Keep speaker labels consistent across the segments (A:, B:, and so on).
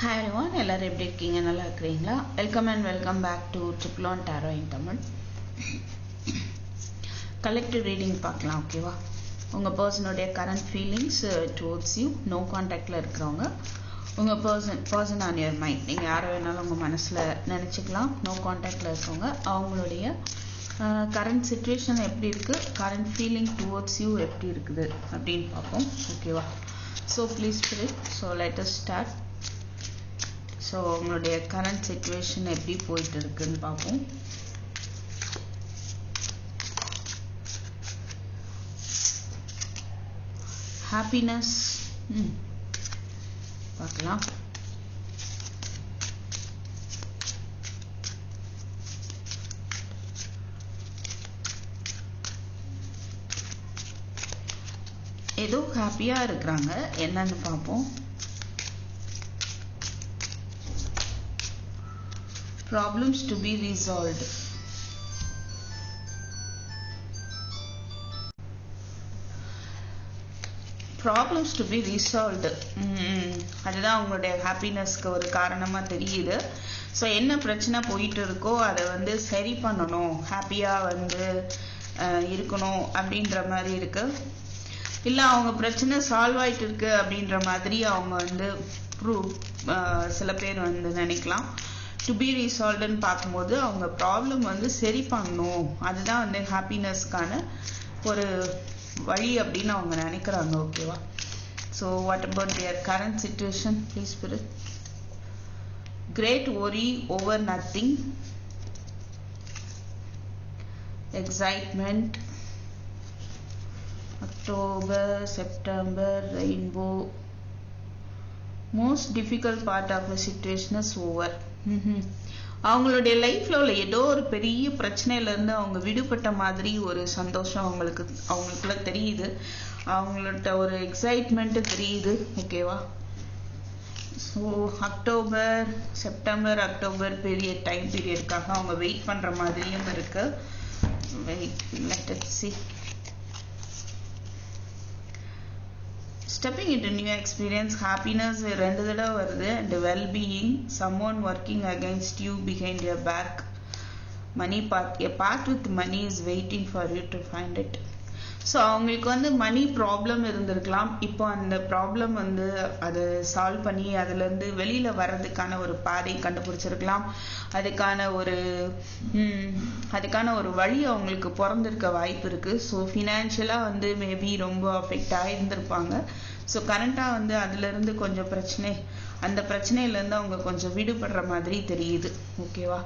A: Hi one எல்லோரும் எப்படி இருக்கீங்க? நல்லா இருக்கிறீங்களா? Welcome and welcome back to triple tarot in Tamil collective reading பார்க்கலாம் ஓகேவா உங்கள் பர்சனுடைய current feelings towards you know கான்டாக்டில் இருக்கிறவங்க. உங்கள் person person on your mind நீங்கள் யாரை வேணாலும் உங்கள் மனசில் நினச்சிக்கலாம் நோ கான்டாக்டில் இருக்கவங்க. அவங்களுடைய uh, கரண்ட் சுச்சுவேஷன் எப்படி இருக்குது கரண்ட் ஃபீலிங் டுவோர்ட்ஸ் யூ எப்படி இருக்குது? அப்படின்னு பார்ப்போம் ஓகேவா so please spirit so let's start so உங்களுடைய கரண்ட் சுச்சுவேஷன் எப்படி போயிட்டு இருக்குன்னு பார்ப்போம். ஹாப்பினஸ் ம். பார்க்கலாம். ஏதோ ஹாப்பியாக இருக்கிறாங்க. என்னன்னு பார்ப்போம். Problems to be resolved. Problems to be resolved அதுதான் அவங்களுடைய ஹாப்பினஸ்க்கு ஒரு காரணமாக தெரியுது. ஸோ என்ன பிரச்சனை போயிட்டு இருக்கோ அதை வந்து சரி பண்ணணும். ஹாப்பியாக வந்து இருக்கணும் அப்படின்ற மாதிரி இருக்கு. இல்லை அவங்க பிரச்சனை சால்வ் ஆயிட்டு இருக்கு அப்படின்ற மாதிரி அவங்க வந்து ப்ரூவ் சில பேர் வந்து நினைக்கலாம். டு பி ரீசால்வ்டுன்னு பார்க்கும்போது அவங்க ப்ராப்ளம் வந்து சரி பண்ணணும். அதுதான் வந்து ஹாப்பினஸ்க்கான ஒரு வழி அப்படின்னு அவங்க நினைக்கிறாங்க ஓகேவா so what about their current situation please பிரு great worry over nothing excitement October September rainbow most difficult part of the situation is over அவங்களுடைய லைஃப்ல உள்ள ஏதோ ஒரு பெரிய பிரச்சனையில இருந்து அவங்க விடுபட்ட மாதிரி ஒரு சந்தோஷம் அவங்களுக்கு அவங்களுக்குள்ள தெரியுது. அவங்கள்ட்ட ஒரு எக்ஸைட்மெண்ட் தெரியுது ஓகேவா so October September October period time பீரியடுக்காக அவங்க வெயிட் பண்ற மாதிரியும் இருக்கு. Wait let see stepping into new experience happiness ரெண்டு தடவை வருது and wellbeing someone working against you behind your back money path a part with money is waiting for you to find it so அவங்களுக்கு வந்து மணி problem இருந்திருக்கலாம். இப்போ அந்த problem வந்து அதை சால்வ் பண்ணி அதுலேருந்து வெளியில் வர்றதுக்கான ஒரு பாதை கண்டுபிடிச்சிருக்கலாம். அதுக்கான ஒரு அதுக்கான ஒரு வழி அவங்களுக்கு பிறந்திருக்க வாய்ப்பு இருக்குது ஸோ ஃபினான்ஷியலாக வந்து மேபி ரொம்ப அஃபெக்ட் ஆகியிருந்திருப்பாங்க ஸோ கரண்ட்டாக வந்து அதுலேருந்து கொஞ்சம் பிரச்சனை. அந்த பிரச்சனையிலேருந்து அவங்க கொஞ்சம் விடுபடுற மாதிரி தெரியுது. ஓகேவா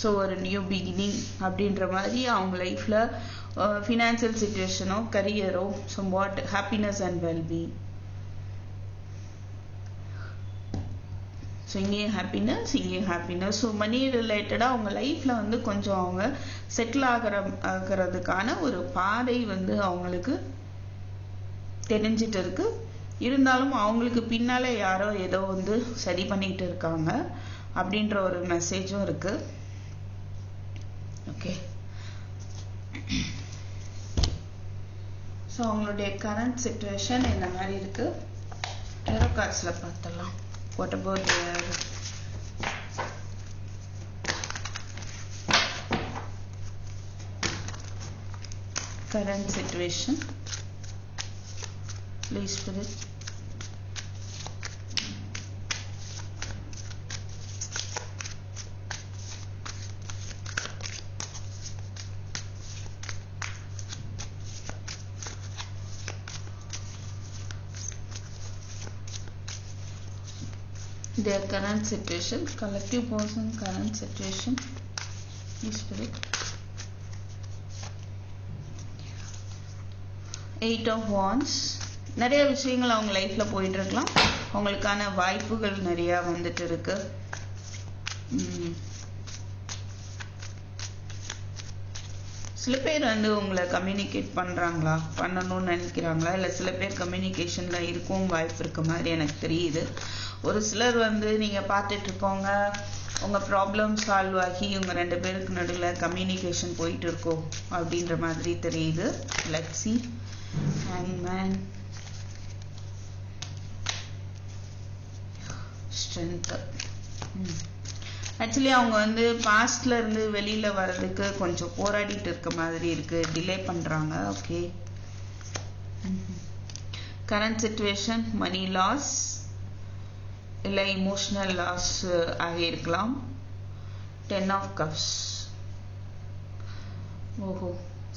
A: ஸோ ஒரு நியூ பிகினிங் அப்படின்ற மாதிரி அவங்க லைஃப்பில் ஃபினான்சியல் சுச்சுவேஷனோ கரியரோ somewhat happiness and wellbeing so இங்கேயும் ஹாப்பினஸ் இங்கேயும் ஹாப்பினஸ் ஸோ மணி ரிலேட்டடாக அவங்க லைஃப்பில் வந்து கொஞ்சம் அவங்க செட்டில் ஆகிற ஆகிறதுக்கான ஒரு பாதை வந்து அவங்களுக்கு தெரிஞ்சிட்டு இருக்கு. இருந்தாலும் அவங்களுக்கு பின்னால் யாரோ ஏதோ வந்து சரி பண்ணிட்டு இருக்காங்க அப்படின்ற ஒரு மெசேஜும் இருக்கு. ஓகே ஸோ அவங்களுடைய கரண்ட் சுச்சுவேஷன் இந்த மாதிரி இருக்கு? டெரோ கார்ட்ஸில் பார்த்துடலாம். What about their current situation? Please spirit their current situation collective person current situation. Is spirit eight of wands நிறைய விஷயங்கள் அவங்க லைஃப்ல போயிட்டு இருக்கலாம். அவங்களுக்கான வாய்ப்புகள் நிறைய வந்துட்டு இருக்கு. சில பேர் வந்து உங்களை கம்யூனிகேட் பண்றாங்களா? பண்ணணும்னு நினைக்கிறாங்களா? இல்லை சில பேர் கம்யூனிகேஷன்ல இருக்கவும் வாய்ப்பு இருக்க மாதிரி எனக்கு தெரியுது. ஒரு சிலர் வந்து நீங்கள் பார்த்துட்டு இருக்கோங்க உங்க ப்ராப்ளம் சால்வ் ஆகி இவங்க ரெண்டு பேருக்கு நடுவில் கம்யூனிகேஷன் போயிட்டு இருக்கோம் அப்படின்ற மாதிரி தெரியுது. லெக்ஸி அண்ட் மேன் ஸ்ட்ரென்த் ஆக்சுவலி அவங்க வந்து பாஸ்ட்ல இருந்து வெளியில் வர்றதுக்கு கொஞ்சம் போராடிட்டு இருக்க மாதிரி இருக்கு. டிலே பண்றாங்க. Okay current situation money loss இல்லை இமோஷனல் லாஸ் ஆகியிருக்கலாம். டென் ஆஃப் கப்ஸ் ஓஹோ.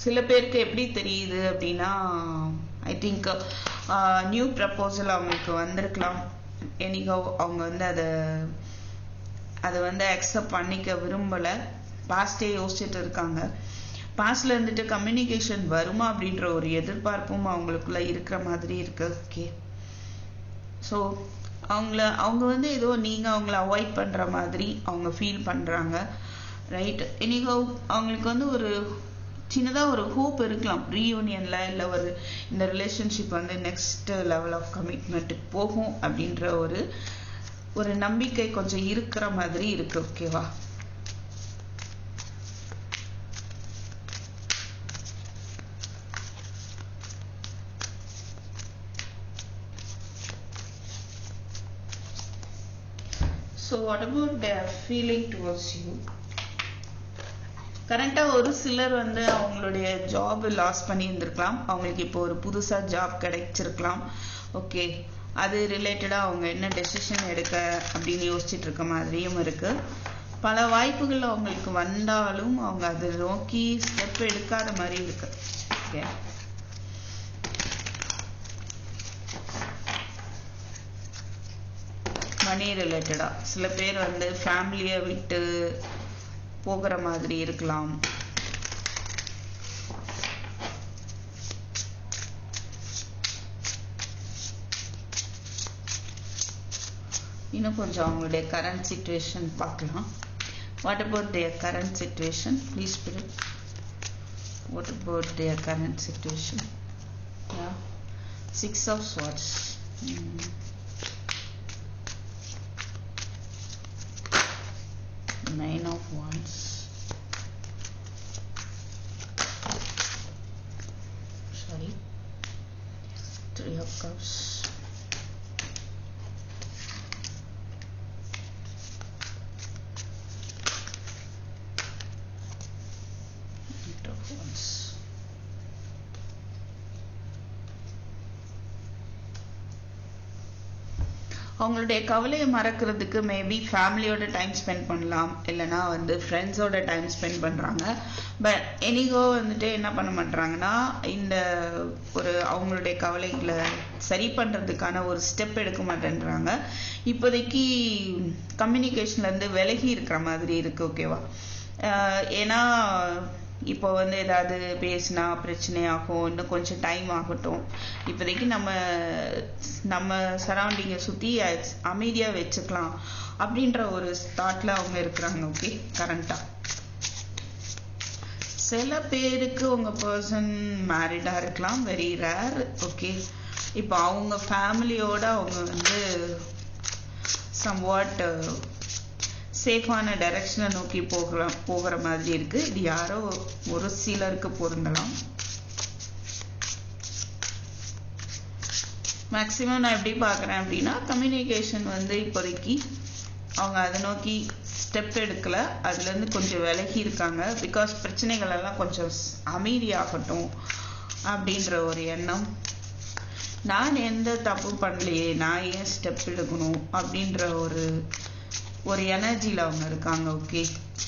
A: சில பேருக்கு எப்படி தெரியுது அப்படின்னா ஐ திங்க் நியூ ப்ரப்போசல் அவங்களுக்கு வந்திருக்கலாம். என்னைக்கோ அவங்க வந்து அதை அதை வந்து அக்செப்ட் பண்ணிக்க விரும்பலை. பாஸ்டே யோசிச்சுட்டு இருக்காங்க. பாஸ்ட்ல இருந்துட்டு கம்யூனிகேஷன் வருமா அப்படின்ற ஒரு எதிர்பார்ப்பும் அவங்களுக்குள்ள இருக்கிற மாதிரி இருக்கு. ஓகே ஸோ அவங்கள அவங்க வந்து ஏதோ நீங்கள் அவங்கள அவாய்ட் பண்ணுற மாதிரி அவங்க ஃபீல் பண்ணுறாங்க ரைட் எனிகோ அவங்களுக்கு வந்து ஒரு சின்னதாக ஒரு ஹோப் இருக்கலாம். ரீயூனியனில் இல்லை ஒரு இந்த ரிலேஷன்ஷிப் வந்து நெக்ஸ்ட் லெவல் ஆஃப் கமிட்மெண்ட்டுக்கு போகும் அப்படின்ற ஒரு ஒரு நம்பிக்கை கொஞ்சம் இருக்கிற மாதிரி இருக்கு ஓகேவா so what about their feeling towards you கரண்டாக ஒரு சிலர் வந்து அவங்களுடைய ஜாப் லாஸ் பண்ணியிருந்திருக்கலாம். அவங்களுக்கு இப்போ ஒரு புதுசாக ஜாப் கிடைச்சிருக்கலாம். ஓகே அது ரிலேட்டடாக அவங்க என்ன டெசிஷன் எடுக்க அப்படின்னு யோசிச்சுட்டு இருக்க மாதிரியும் இருக்கு. பல வாய்ப்புகள் அவங்களுக்கு வந்தாலும் அவங்க அதை நோக்கி ஸ்டெப் எடுக்காத மாதிரி இருக்கு. ஓகே மணி ரிலேட்டடா சில பேர் வந்து ஃபேமிலியை விட்டு போகிற மாதிரி இருக்கலாம். இன்னும் கொஞ்சம் அவங்களுடைய கரண்ட் சுச்சுவேஷன் பார்க்கலாம். What about their current situation please brit what about their current situation six of swords nine of wands அவங்களுடைய கவலையை மறக்கிறதுக்கு மேபி ஃபேமிலியோட டைம் ஸ்பெண்ட் பண்ணலாம். இல்லைன்னா வந்து ஃப்ரெண்ட்ஸோட டைம் ஸ்பெண்ட் பண்ணுறாங்க பட் எனிகோ வந்துட்டு என்ன பண்ண மாட்டாங்கன்னா இந்த ஒரு அவங்களுடைய கவலைகளை சரி பண்ணுறதுக்கான ஒரு ஸ்டெப் எடுக்க மாட்டேன்றாங்க. இப்போதைக்கு கம்யூனிகேஷன்லேருந்து விலகி இருக்கிற மாதிரி இருக்குது ஓகேவா ஏன்னா இப்போ வந்து ஏதாவது பேசினா பிரச்சனை ஆகும் இன்னும் கொஞ்சம் டைம் ஆகட்டும். இப்போதைக்கு நம்ம நம்ம சரௌண்டிங்கை சுற்றி அமைதியாக வச்சுக்கலாம் அப்படின்ற ஒரு தாட்டில் அவங்க இருக்கிறாங்க ஓகே கரண்ட்டாக சில பேருக்கு உங்கள் பர்சன் மேரிடாக இருக்கலாம் வெரி ரேர் ஓகே இப்போ அவங்க ஃபேமிலியோட அவங்க வந்து சம்வாட் சேஃபான டைரக்ஷனை நோக்கி போகிற போகிற மாதிரி இருக்கு. இது யாரோ ஒரு சிலருக்கு பொருந்தலாம். மேக்சிமம் நான் எப்படி பார்க்குறேன் அப்படின்னா கம்யூனிகேஷன் வந்து இப்போதைக்கு அவங்க அதை நோக்கி ஸ்டெப் எடுக்கல. அதுலேருந்து கொஞ்சம் விலகி இருக்காங்க. பிகாஸ் பிரச்சனைகள் எல்லாம் கொஞ்சம் அமைதியாகட்டும் அப்படின்ற ஒரு எண்ணம். நான் எந்த தப்பு பண்ணலையே நான் ஏன் ஸ்டெப் எடுக்கணும் அப்படின்ற ஒரு ஒரு எனர்ஜியில் அவங்க இருக்காங்க ஓகே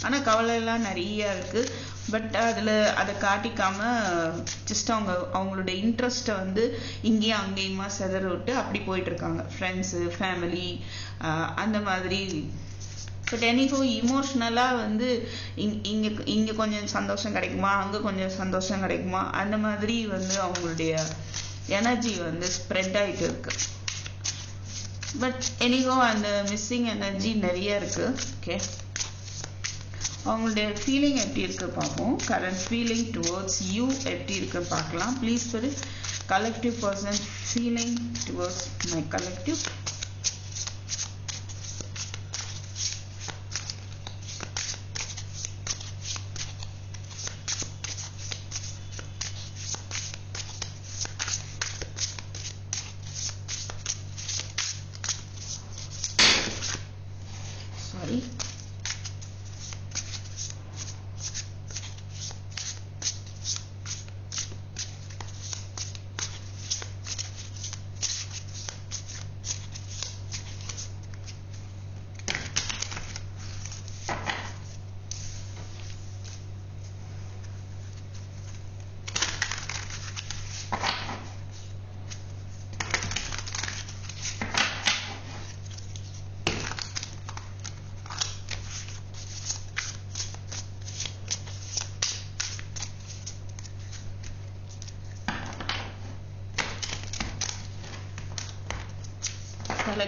A: ஆனால் கவலை எல்லாம் நிறைய இருக்குது பட் அதில் அதை காட்டிக்காம ஜஸ்ட் அவங்க அவங்களுடைய இன்ட்ரெஸ்ட்டை வந்து இங்கேயும் அங்கேயுமா செதற விட்டு அப்படி போயிட்டுருக்காங்க ஃப்ரெண்ட்ஸு ஃபேமிலி அந்த மாதிரி. பட் எனிகோ இமோஷ்னலாக வந்து இங் இங்கே இங்கே கொஞ்சம் சந்தோஷம் கிடைக்குமா? அங்கே கொஞ்சம் சந்தோஷம் கிடைக்குமா? அந்த மாதிரி வந்து அவங்களுடைய எனர்ஜி வந்து ஸ்ப்ரெட் ஆகிட்டு இருக்குது பட் எனிகோ அந்த மிஸ்ஸிங் எனர்ஜி நிறைய இருக்கு. ஓகே அவங்களுடைய ஃபீலிங் எப்படி இருக்கு பார்ப்போம். கரண்ட் ஃபீலிங் டுவர்ட்ஸ் யூ எப்படி இருக்கு பார்க்கலாம். ப்ளீஸ் ஒரு collective person feeling towards my collective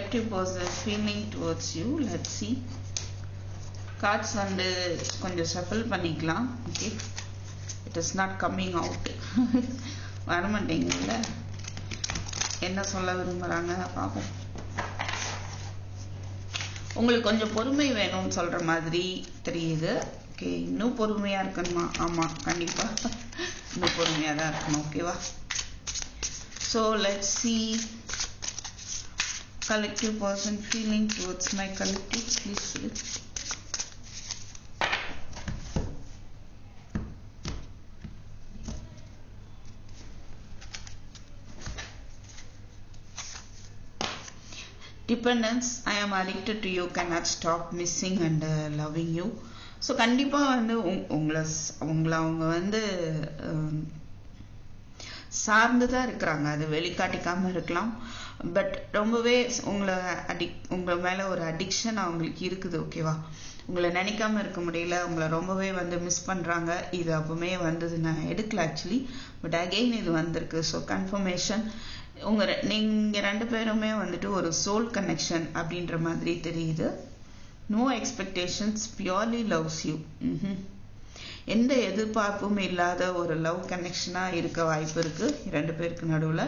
A: collective person feeling towards you. Let's see. Cards வந்து கொஞ்சம் shuffle பண்ணிக்கலாம். Okay it is not coming out வரமாட்டேங்குதுல்ல என்ன சொல்ல விரும்புகிறாங்க பார்ப்போம். உங்களுக்கு கொஞ்சம் பொறுமை வேணும்னு சொல்கிற மாதிரி தெரியுது. ஓகே இன்னும் பொறுமையாக இருக்கணுமா? ஆமாம் கண்டிப்பாக இன்னும் பொறுமையாக தான் இருக்கணும். ஓகேவா so let see collective person feeling towards my collective please fill. dependence i am addicted to you cannot stop missing and uh, loving you so கண்டிப்பாக வந்து உங் உங்களை உங்களை அவங்க வந்து சார்ந்து தான் இருக்கிறாங்க அது வெளிக்காட்டிக்காமல் இருக்கலாம் பட் ரொம்பவே உங்களை அடிக் உங்கள் மேலே ஒரு அடிக்ஷன் அவங்களுக்கு இருக்குது ஓகேவா உங்களை நினைக்காம இருக்க முடியல உங்களை ரொம்பவே வந்து மிஸ் பண்ணுறாங்க இது அப்பவுமே வந்தது நான் எடுக்கல ஆக்சுவலி பட் அகெயின் இது வந்திருக்கு. ஸோ கன்ஃபர்மேஷன் உங்கள் நீங்கள் ரெண்டு பேருமே வந்துட்டு ஒரு சோல் கனெக்ஷன் அப்படின்ற மாதிரி தெரியுது. No expectations purely loves you எந்த எதிர்பார்ப்பும் இல்லாத ஒரு லவ் கனெக்ஷனாக இருக்க வாய்ப்பு இருக்குது ரெண்டு பேருக்கு நடுவில்.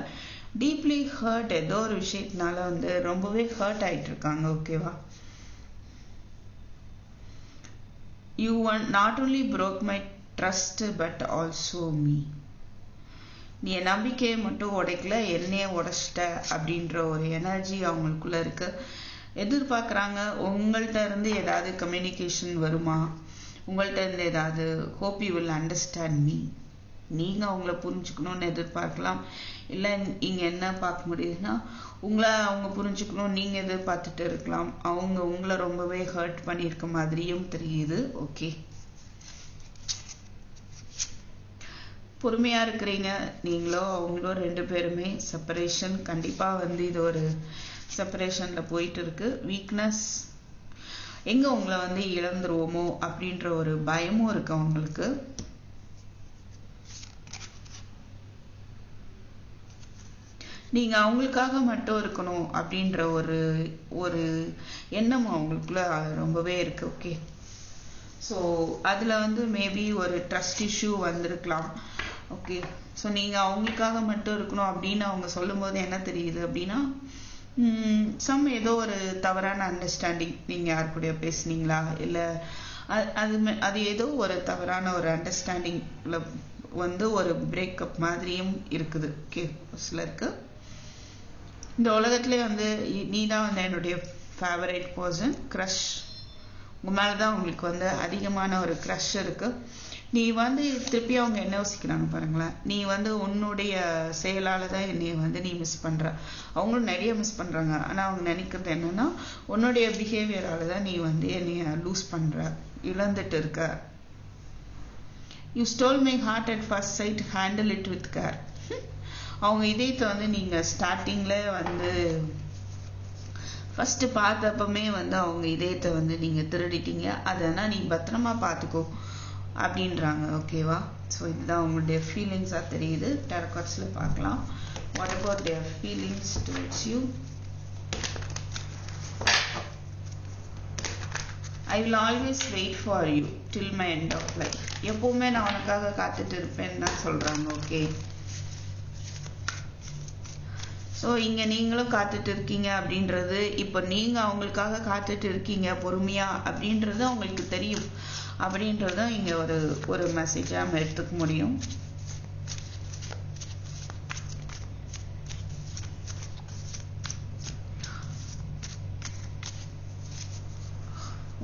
A: டீப்லி ஹர்ட் ஏதோ ஒரு விஷயத்தினால வந்து ரொம்பவே ஹர்ட் ஆயிட்டு இருக்காங்க ஓகேவா you one not only broke my trust but also me நீ என் நம்பிக்கையை மட்டும் உடைக்கல என்னையே உடைச்சிட்ட அப்படின்ற ஒரு எனர்ஜி அவங்களுக்குள்ள இருக்கு. எதிர்பார்க்குறாங்க உங்கள்கிட்ட இருந்து ஏதாவது கம்யூனிகேஷன் வருமா? உங்கள்கிட்ட இருந்து ஏதாவது hope you will understand me நீங்கள் அவங்கள புரிஞ்சுக்கணும்னு எதிர்பார்க்கலாம். இல்லை இங்கே என்ன பார்க்க முடியுதுன்னா உங்களை அவங்க புரிஞ்சுக்கணும் நீங்கள் எதிர்பார்த்துட்டு இருக்கலாம். அவங்க உங்களை ரொம்பவே ஹர்ட் பண்ணியிருக்க மாதிரியும் தெரியுது ஓகே பொறுமையாக இருக்கிறீங்க நீங்களோ அவங்களோ ரெண்டு பேருமே செப்பரேஷன் கண்டிப்பாக வந்து இது ஒரு செப்பரேஷனில் போயிட்டு இருக்கு. வீக்னஸ் எங்கே உங்களை வந்து இழந்துருவோமோ அப்படின்ற ஒரு பயமும் இருக்கு அவங்களுக்கு. நீங்க அவங்களுக்காக மட்டும் இருக்கணும் அப்படின்ற ஒரு ஒரு எண்ணம் அவங்களுக்குள்ள ரொம்பவே இருக்கு ஓகே ஸோ அதில் வந்து மேபி ஒரு ட்ரஸ்ட் இஷ்யூ வந்திருக்கலாம் ஓகே ஸோ நீங்கள் அவங்களுக்காக மட்டும் இருக்கணும் அப்படின்னு அவங்க சொல்லும்போது என்ன தெரியுது அப்படின்னா சம் ஏதோ ஒரு தவறான அண்டர்ஸ்டாண்டிங் நீங்கள் யார் கூட பேசுனீங்களா? இல்லை அது அது ஏதோ ஒரு தவறான ஒரு அண்டர்ஸ்டாண்டிங்கில் வந்து ஒரு பிரேக்கப் மாதிரியும் இருக்குது ஓகே சிலருக்கு. இந்த உலகத்திலே வந்து நீ தான் வந்து என்னுடைய ஃபேவரேட் பர்சன் க்ரஷ் உங்கள் மேலே தான் உங்களுக்கு வந்து அதிகமான ஒரு க்ரஷ் இருக்குது நீ வந்து திருப்பி அவங்க என்ன யோசிக்கிறாங்க பாருங்களேன். நீ வந்து உன்னுடைய செயலால் தான் என்னை வந்து நீ மிஸ் பண்ணுற அவங்களும் நிறைய மிஸ் பண்ணுறாங்க ஆனால் அவங்க நினைக்கிறது என்னென்னா உன்னுடைய பிஹேவியரால் தான் நீ வந்து என்னைய லூஸ் பண்ணுற இழந்துட்டு இருக்க. You stole my heart at first sight handle it with care அவங்க இதயத்தை வந்து நீங்கள் ஸ்டார்டிங்கில் வந்து ஃபஸ்ட்டு பார்த்தப்பமே வந்து அவங்க இதயத்தை வந்து நீங்கள் திருடிட்டீங்க. அதனால் நீ பத்திரமா பார்த்துக்கோ அப்படின்றாங்க. ஓகேவா ஸோ இதுதான் அவங்களுடைய ஃபீலிங்ஸாக தெரியுது. டெரகாட்ஸில் பார்க்கலாம். What about their feelings towards you I will always wait for you till my end of life எப்போவுமே நான் உனக்காக காத்துட்டு இருப்பேன்னு தான் சொல்கிறாங்க ஓகே ஸோ இங்கே நீங்களும் காத்துட்டு இருக்கீங்க அப்படின்றது இப்போ நீங்கள் அவங்களுக்காக காத்துட்டு இருக்கீங்க பொறுமையாக அப்படின்றது அவங்களுக்கு தெரியும். அப்படின்றதும் இங்கே ஒரு ஒரு மெசேஜாக நம்ம எடுத்துக்க முடியும்.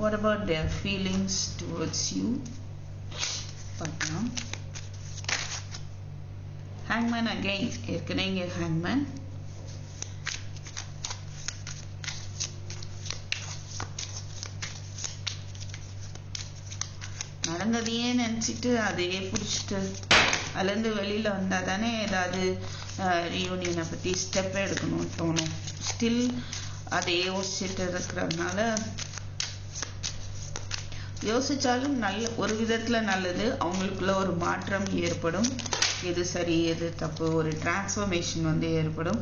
A: What about their feelings towards you பார்க்கலாம். ஹேங்மேன் அகைன் ஏற்கனவே இங்கே ஹேங்மேன் நடந்ததையே நினச்சிட்டு அதையே பிடிச்சிட்டு அதுலேருந்து வெளியில் வந்தால் தானே ஏதாவது யூனியனை பற்றி ஸ்டெப் எடுக்கணும்னு தோணும். ஸ்டில் அதை யோசிச்சுட்டு இருக்கிறதுனால யோசிச்சாலும் நல்ல ஒரு விதத்தில் நல்லது. அவங்களுக்குள்ள ஒரு மாற்றம் ஏற்படும். எது சரி எது தப்பு ஒரு டிரான்ஸ்ஃபர்மேஷன் வந்து ஏற்படும்.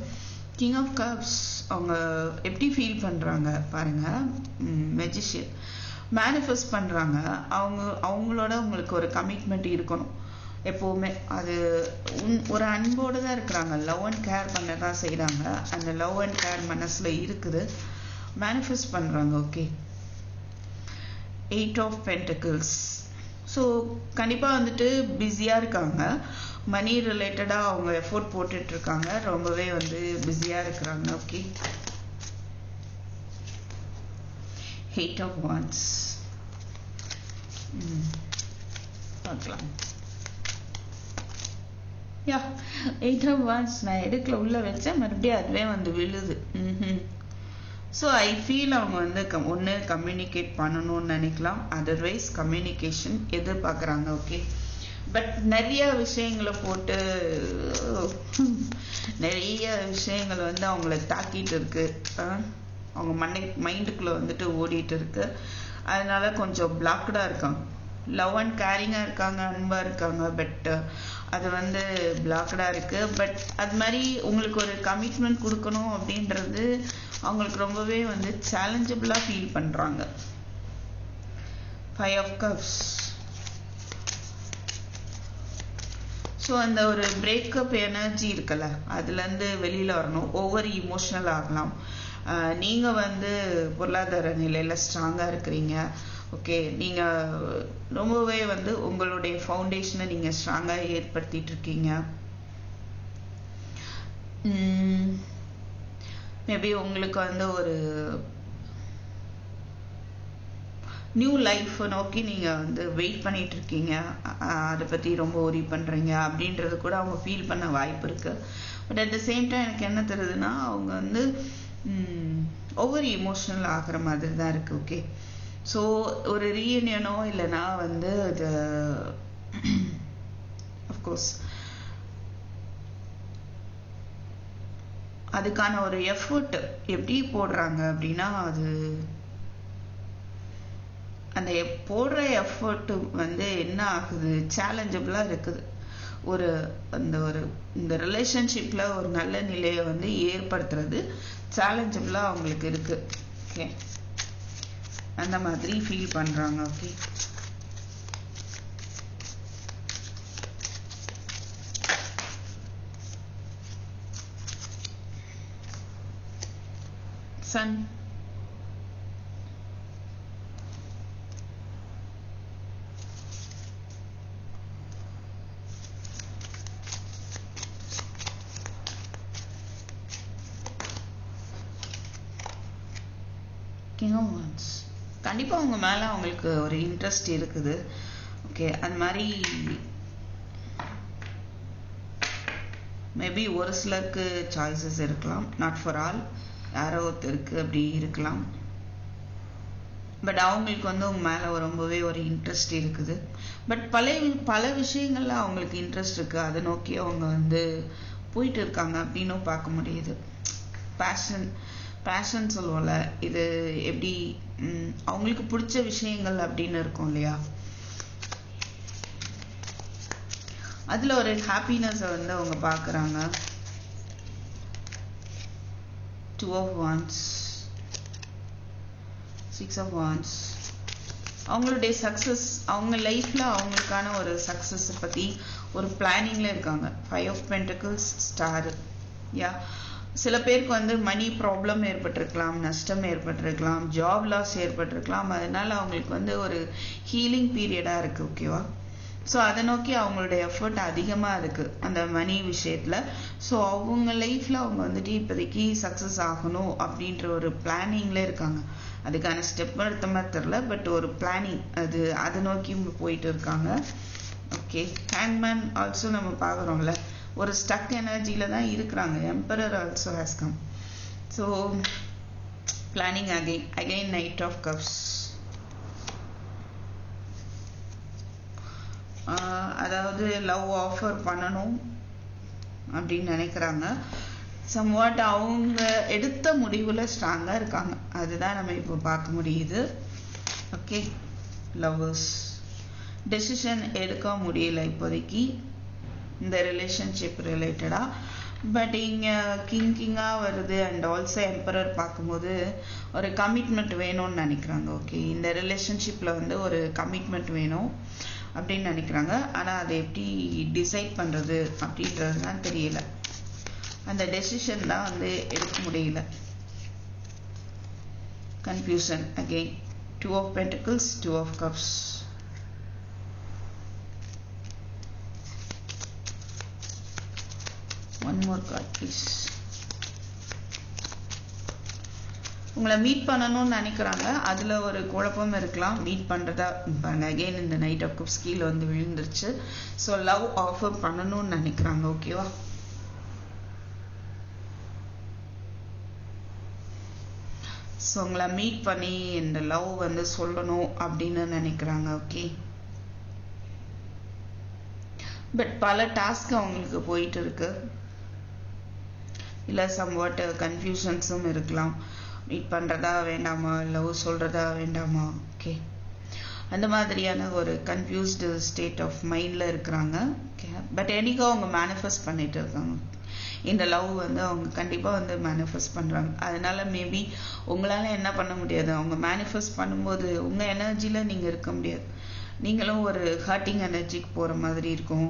A: கிங் ஆஃப் கப்ஸ் அவங்க எப்படி ஃபீல் பண்ணுறாங்க பாருங்க. மெஜிஷியன் மேனிஃபெஸ்ட் பண்ணுறாங்க அவங்க அவங்களோட உங்களுக்கு ஒரு கமிட்மெண்ட் இருக்கணும். எப்போவுமே. அது உன் ஒரு அன்போடு தான் இருக்கிறாங்க. லவ் அண்ட் கேர் பண்ண தான் செய்கிறாங்க அந்த லவ் அண்ட் கேர் மனசில் இருக்குது. மேனிஃபெஸ்ட் பண்ணுறாங்க okay eight of pentacles so கண்டிப்பாக வந்துட்டு பிஸியாக இருக்காங்க. மணி ரிலேட்டடாக அவங்க எஃபோர்ட் போட்டுட்ருக்காங்க ரொம்பவே வந்து பிஸியாக இருக்கிறாங்க. ஓகே ஹெயிட் ஆஃப் வான்ஸ் பார்க்கலாம் யா எயிட் ஆஃப் வான்ஸ் நான் எடுக்கல. உள்ள வச்சேன். மறுபடியும் அதுவே வந்து விழுது. ம் ஸோ ஐ ஃபீல் அவங்க வந்து கம் ஒன்று கம்யூனிகேட் பண்ணணும்னு நினைக்கலாம். அதர்வைஸ் கம்யூனிகேஷன் எதிர்பார்க்குறாங்க ஓகே பட் நிறைய விஷயங்களை போட்டு நிறைய விஷயங்கள் வந்து அவங்கள தாக்கிட்டு இருக்கு. அவங்க மண்டை மைண்டுக்குள்ளே வந்துட்டு ஓடிட்டு இருக்கு அதனால கொஞ்சம் பிளாக்டாக இருக்காங்க. லவ் அண்ட் கேரிங்காக இருக்காங்க அன்பாக இருக்காங்க பட் uh, அது வந்து பிளாக்டாக இருக்குது பட் அது மாதிரி உங்களுக்கு ஒரு கமிட்மெண்ட் கொடுக்கணும் அப்படின்றது அவங்களுக்கு ரொம்பவே வந்து சேலஞ்சபிளாக ஃபீல் பண்ணுறாங்க ஃபைவ் ஆஃப் கப்ஸ் ஸோ அந்த ஒரு பிரேக்கப் எனர்ஜி இருக்குல்ல அதுலேருந்து வெளியில் வரணும். ஓவர் இமோஷனல் ஆகலாம். நீங்கள் வந்து பொருளாதார நிலையில் ஸ்ட்ராங்காக இருக்கிறீங்க. ஓகே நீங்கள் ரொம்பவே வந்து உங்களுடைய ஃபவுண்டேஷனை நீங்கள் ஸ்ட்ராங்காக ஏற்படுத்திட்டு இருக்கீங்க. மேபி உங்களுக்கு வந்து ஒரு நியூ லைஃப்பை நோக்கி நீங்கள் வந்து வெயிட் பண்ணிட்டு இருக்கீங்க. அதை பற்றி ரொம்ப ஒரி பண்ணுறீங்க அப்படின்றது கூட அவங்க ஃபீல் பண்ண வாய்ப்பு இருக்குது but at the same time எனக்கு என்ன தெரியுதுன்னா அவங்க வந்து ஒவ்வொரு இமோஷனல் ஆகிற மாதிரி தான் இருக்குது ஓகே ஸோ ஒரு ரீயூனியனோ இல்லைன்னா வந்து அது அஃப்கோர்ஸ் அதுக்கான ஒரு எஃபர்ட் எப்படி போடுறாங்க அப்படின்னா அது அந்த போடுற எஃபர்ட் வந்து என்ன ஆகுது? சேலஞ்சபிளாக இருக்குது. ஒரு அந்த ஒரு இந்த ரிலேஷன்ஷிப்பில் ஒரு நல்ல நிலையை வந்து ஏற்படுத்துறது. சேலஞ்சபிளாக அவங்களுக்கு இருக்கு. ஓகே அந்த மாதிரி ஃபீல் பண்ணுறாங்க okay son king of wands கண்டிப்பாக அவங்க மேலே அவங்களுக்கு ஒரு இன்ட்ரெஸ்ட் இருக்குது. ஓகே அந்த மாதிரி மேபி ஒரு சிலருக்கு சாய்ஸஸ் இருக்கலாம். நாட் ஃபார் ஆல் யாரோ ஒருத்தருக்கு அப்படி இருக்கலாம். பட் அவங்களுக்கு வந்து அவங்க மேலே ரொம்பவே ஒரு இன்ட்ரெஸ்ட் இருக்குது. பட் பல பல விஷயங்கள்ல அவங்களுக்கு இன்ட்ரெஸ்ட் இருக்கு. அதை நோக்கி அவங்க வந்து போயிட்டு இருக்காங்க. அப்படின்னும் பார்க்க முடியுது. பேஷன் பேஷன் சொல்லுவோம்ல இது எப்படி அவங்களுக்கு பிடிச்ச விஷயங்கள் அப்படின்னு இருக்கும் இல்லையா? அதுல ஒரு ஹாப்பினஸை வந்து அவங்க பார்க்குறாங்க. Two of wands six of wands அவங்களுடைய சக்ஸஸ் அவங்க லைஃப்பில் அவங்களுக்கான ஒரு சக்ஸஸை பற்றி ஒரு பிளானிங்கில் இருக்காங்க. ஃபைவ் ஆஃப் பென்டக்கிள்ஸ் ஸ்டாரு யா சில பேருக்கு வந்து மணி ப்ராப்ளம் ஏற்பட்டிருக்கலாம் நஷ்டம் ஏற்பட்டிருக்கலாம் ஜாப் லாஸ் ஏற்பட்டிருக்கலாம். அதனால அவங்களுக்கு வந்து ஒரு ஹீலிங் பீரியடாக இருக்குது ஓகேவா ஸோ அதை நோக்கி அவங்களுடைய எஃபர்ட் அதிகமாக இருக்குது அந்த மணி விஷயத்தில். ஸோ அவங்க லைஃப்பில் அவங்க வந்துட்டு இப்போதைக்கு சக்ஸஸ் ஆகணும் அப்படின்ற ஒரு பிளானிங்கில் இருக்காங்க. அதுக்கான ஸ்டெப் எடுத்த மாதிரி தெரில பட் ஒரு பிளானிங் அது அதை நோக்கி போயிட்டு இருக்காங்க. ஓகே ஹேண்ட்மேன் ஆல்சோ நம்ம பார்க்குறோம்ல. ஒரு ஸ்டக் எனர்ஜியில் தான் இருக்கிறாங்க. Emperor also has come so planning again again knight of cups அதாவது லவ் ஆஃபர் பண்ணணும் அப்படின்னு நினைக்கிறாங்க. சம்வாட் அவங்க எடுத்த முடிவில் ஸ்ட்ராங்காக இருக்காங்க. அதுதான் நம்ம இப்போ பார்க்க முடியுது. ஓகே லவ்வர்ஸ் டெசிஷன் எடுக்க முடியல இப்போதைக்கு. இந்த ரிலேஷன்ஷிப் ரிலேட்டடாக பட் இங்கே கிங் கிங்காக வருது அண்ட் ஆல்சோ எம்பரர் பார்க்கும்போது ஒரு கமிட்மெண்ட் வேணும்னு நினைக்கிறாங்க. ஓகே இந்த ரிலேஷன்ஷிப்பில் வந்து ஒரு கமிட்மெண்ட் வேணும் அப்படின்னு நினைக்கிறாங்க. ஆனால் அதை எப்படி டிசைட் பண்ணுறது அப்படின்றது தான் தெரியல. அந்த டெசிஷன் தான் வந்து எடுக்க முடியல. Confusion again two of pentacles two of cups one more please உங்களை மீட் பண்ணணும்னு நினைக்கிறாங்க. அதுல ஒரு குழப்பம் இருக்கலாம். மீட் பண்றதா அகெயின் இந்த நைட் ஆஃப் கப்ஸ் கீழே வந்து விழுந்துருச்சு. ஸோ லவ் ஆஃபர் பண்ணணும்னு நினைக்கிறாங்க ஓகேவா ஸோ உங்களை மீட் பண்ணி இந்த லவ் வந்து சொல்லணும் அப்படின்னு நினைக்கிறாங்க ஓகே பட் பல டாஸ்க் அவங்களுக்கு போயிட்டு இருக்கு. இல்லை சம்வாட் கன்ஃபியூஷன்ஸும் இருக்கலாம். மீட் பண்ணுறதா வேண்டாமா? லவ் சொல்கிறதா வேண்டாமா? ஓகே அந்த மாதிரியான ஒரு கன்ஃபியூஸ்டு ஸ்டேட் ஆஃப் மைண்டில் இருக்கிறாங்க. ஓகே பட் என்னைக்கோ அவங்க மேனிஃபெஸ்ட் பண்ணிட்டு இருக்காங்க. இந்த லவ் வந்து அவங்க கண்டிப்பாக வந்து மேனிஃபெஸ்ட் பண்ணுறாங்க அதனால மேபி உங்களால் என்ன பண்ண முடியாது? அவங்க மேனிஃபெஸ்ட் பண்ணும்போது உங்கள் எனர்ஜியில் நீங்கள் இருக்க முடியாது. நீங்களும் ஒரு ஹர்ட்டிங் எனர்ஜிக்கு போகிற மாதிரி இருக்கும்.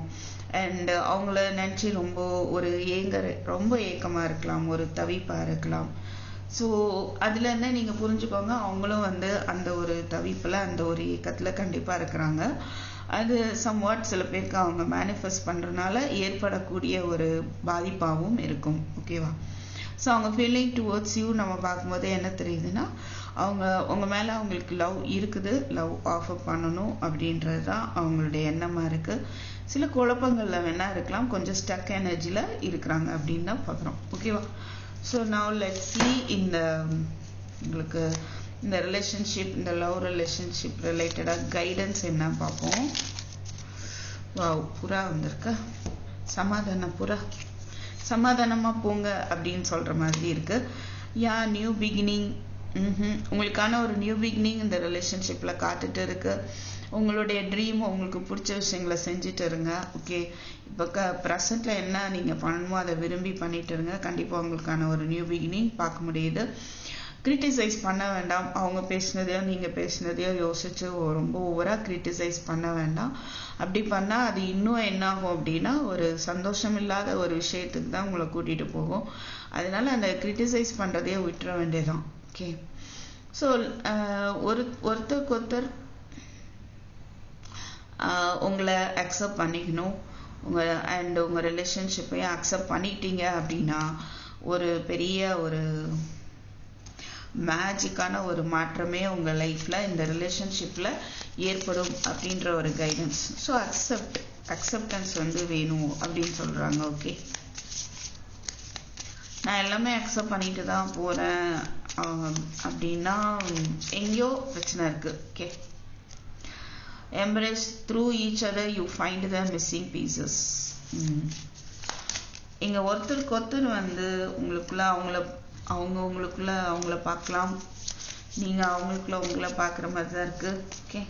A: அண்ட் uh, அவங்கள நினச்சி ரொம்ப ஒரு ஏங்கற ரொம்ப ஏக்கமாக இருக்கலாம் ஒரு தவிப்பாக இருக்கலாம். ஸோ அதுலேருந்து நீங்கள் புரிஞ்சுக்கோங்க அவங்களும் வந்து அந்த ஒரு தவிப்பில் அந்த ஒரு ஏக்கத்தில் கண்டிப்பாக இருக்கிறாங்க. அது சம்வாட் சில பேருக்கு அவங்க மேனிஃபெஸ்ட் பண்ணுறதுனால ஏற்படக்கூடிய ஒரு பாதிப்பாகவும் இருக்கும். ஓகேவா ஸோ அவங்க ஃபீலிங் டுவோர்ட்ஸ் யூ நம்ம பார்க்கும்போது என்ன தெரியுதுன்னா அவங்க உங்கள் மேலே அவங்களுக்கு லவ் இருக்குது லவ் ஆஃபர் பண்ணணும் அப்படின்றது தான் அவங்களுடைய எண்ணமாக இருக்குது சில குழப்பங்களில் வேணா இருக்கலாம். கொஞ்சம் ஸ்டக் எனர்ஜியில் இருக்கிறாங்க அப்படின்னு தான் பார்க்குறோம். ஓகேவா ஸோ நவ் லெட் சி இந்த உங்களுக்கு இந்த ரிலேஷன்ஷிப் இந்த லவ் ரிலேஷன்ஷிப் ரிலேட்டடாக கைடன்ஸ் என்ன பார்ப்போம்? வாவ் புறா வந்திருக்க. சமாதான புறா. சமாதானமாக போங்க அப்படின்னு சொல்கிற மாதிரி இருக்கு. யா நியூ பிகினிங் உங்களுக்கான ஒரு நியூ பிகினிங் இந்த ரிலேஷன்ஷிப்பில் காத்துட்டு இருக்கு. உங்களுடைய ட்ரீம் உங்களுக்கு பிடிச்ச விஷயங்களை செஞ்சுட்டு இருங்க ஓகே இப்போ க ப்ரெசண்ட்டில் என்ன நீங்கள் பண்ணணுமோ அதை விரும்பி பண்ணிட்டு இருங்க. கண்டிப்பாக உங்களுக்கான ஒரு நியூ பிகினிங் பார்க்க முடியுது. கிரிட்டிசைஸ் பண்ண வேண்டாம். அவங்க பேசினதையோ நீங்கள் பேசினதையோ யோசிச்சு ரொம்ப ஓவராக கிரிட்டிசைஸ் பண்ண வேண்டாம். அப்படி பண்ணால் அது இன்னும் என்ன ஆகும் அப்படின்னா ஒரு சந்தோஷம் இல்லாத ஒரு விஷயத்துக்கு தான் உங்களை கூட்டிகிட்டு போகும். அதனால அந்த கிரிட்டிசைஸ் பண்ணுறதையே விட்டுற வேண்டியதான் ஓகே ஸோ ஒரு ஒருத்தருக்கு ஒருத்தர் உங்களை அக்செப்ட் பண்ணிக்கணும். உங்கள் அண்ட் உங்கள் ரிலேஷன்ஷிப்பையும் அக்செப்ட் பண்ணிட்டீங்க அப்படின்னா ஒரு பெரிய ஒரு மேஜிக்கான ஒரு மாற்றமே உங்கள் லைஃப்பில் இந்த ரிலேஷன்ஷிப்பில் ஏற்படும் அப்படின்ற ஒரு கைடன்ஸ் ஸோ அக்செப்ட் அக்செப்டன்ஸ் வந்து வேணும் அப்படின்னு சொல்கிறாங்க ஓகே நான் எல்லாமே அக்செப்ட் பண்ணிட்டு தான் போகிறேன் அப்படின்னா எங்கேயோ பிரச்சனை இருக்குது okay embrace through each other you find the missing pieces. இங்க ஒருத்தருக்கு ஒருத்தர் வந்து உங்களுக்குள்ள அவங்கள அவங்க உங்களுக்குள்ள அவங்கள பார்க்கலாம். நீங்க அவங்களுக்குள்ள உங்களை பார்க்குற மாதிரி தான் இருக்கு. Okay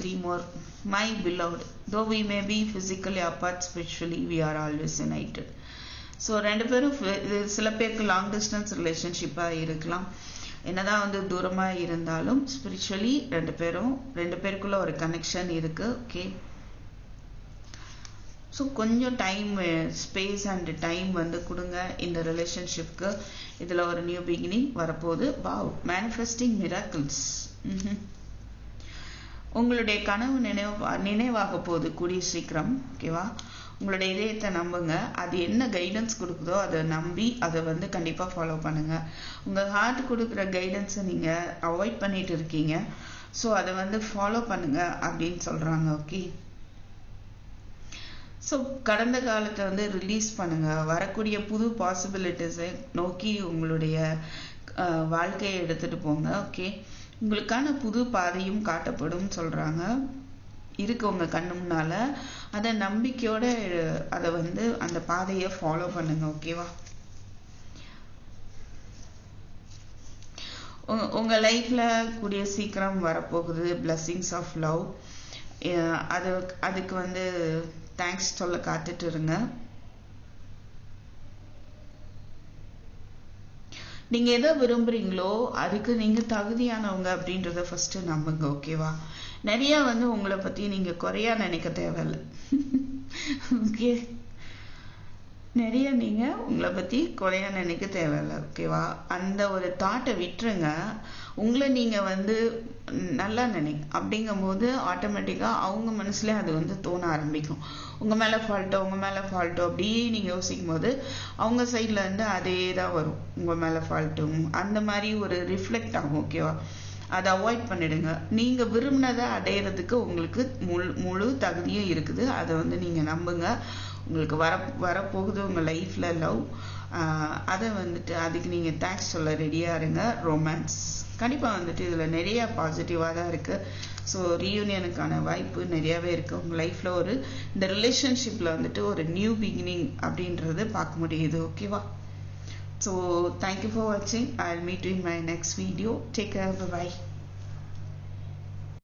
A: three more. My beloved though we may be physically apart spiritually we are always united. So ரெண்டு பேரும் சில பேருக்கு லாங் டிஸ்டன்ஸ் ரிலேஷன்ஷிப்பாக இருக்கலாம். என்னதான் வந்து தூரமாக இருந்தாலும் ஸ்பிரிச்சுவலி ரெண்டு பேரும் ரெண்டு பேருக்குள்ள ஒரு கனெக்ஷன் இருக்கு ஓகே ஸோ கொஞ்சம் டைம் ஸ்பேஸ் அண்ட் டைம் வந்து கொடுங்க இந்த ரிலேஷன்ஷிப்க்கு இதில் ஒரு நியூ பிகினிங் வரப்போகுது. வாவ் மேனிஃபெஸ்டிங் மிராக்கிள்ஸ் உங்களுடைய கனவு நினைவு நினைவாக போகுது கூடிய சீக்கிரம் ஓகேவா உங்களுடைய இதயத்தை நம்புங்க. அது என்ன கைடன்ஸ் கொடுக்குதோ அதை நம்பி அதை வந்து கண்டிப்பாக ஃபாலோ பண்ணுங்க. உங்கள் ஹார்ட் கொடுக்குற கைடன்ஸை நீங்கள் அவாய்ட் பண்ணிட்டு இருக்கீங்க. ஸோ அதை வந்து ஃபாலோ பண்ணுங்க அப்படின்னு சொல்கிறாங்க ஓகே ஸோ கடந்த காலத்தை வந்து ரிலீஸ் பண்ணுங்க. வரக்கூடிய புது பாசிபிலிட்டிஸை நோக்கி உங்களுடைய வாழ்க்கையை எடுத்துட்டு போங்க ஓகே உங்களுக்கான புது பாதையும் காட்டப்படும் சொல்றாங்க. இருக்கு உங்க கண்ணு முன்னால. அதை நம்பிக்கையோட அதை வந்து அந்த பாதையை ஃபாலோ பண்ணுங்க ஓகேவா உங்க லைஃப்ல கூடிய சீக்கிரம் வரப்போகுது பிளஸ்ஸிங்ஸ் ஆஃப் லவ் அது அதுக்கு வந்து தேங்க்ஸ் சொல்ல காத்துட்டு இருங்க. நீங்க எதை விரும்புறீங்களோ அதுக்கு நீங்க தகுதியானவங்க அப்படின்றத ஃபர்ஸ்ட் நம்புங்க ஓகேவா நிறைய வந்து உங்களை பத்தி நீங்க குறையா நினைக்க தேவையில்ல. ஓகே நிறைய நீங்க உங்களை பத்தி குறையா நினைக்க தேவையில்லை ஓகேவா அந்த ஒரு தாட்டை விட்டுருங்க. உங்களை நீங்க வந்து நல்லா நினை அப்படிங்கும்போது ஆட்டோமேட்டிக்காக அவங்க மனசுல அது வந்து தோண ஆரம்பிக்கும். உங்க மேல ஃபால்ட்டோ உங்க மேல ஃபால்ட்டோ அப்படியே நீங்க யோசிக்கும் போது அவங்க சைட்ல இருந்து அதே தான் வரும். உங்க மேல ஃபால்ட்டும் அந்த மாதிரி ஒரு ரிஃப்ளெக்ட் ஆகும் ஓகேவா அதை அவாய்ட் பண்ணிடுங்க. நீங்கள் விரும்பினதை அடையிறதுக்கு உங்களுக்கு முழு முழு தகுதியும் இருக்குது. அதை வந்து நீங்கள் நம்புங்க. உங்களுக்கு வர வரப்போகுது உங்கள் லைஃப்பில் லவ் அதை வந்துட்டு அதுக்கு நீங்கள் தேங்க்ஸ் சொல்ல ரெடியாக இருங்க. ரொமான்ஸ் கண்டிப்பாக வந்துட்டு இதில் நிறையா பாசிட்டிவாக தான் இருக்குது ஸோ ரீயூனியனுக்கான வாய்ப்பு நிறையாவே இருக்குது உங்கள் லைஃப்பில் ஒரு இந்த ரிலேஷன்ஷிப்பில் வந்துட்டு ஒரு நியூ பிகினிங் அப்படின்றது பார்க்க முடியுது. ஓகேவா So thank you for watching. I'll meet you in my next video. Take care. Bye bye.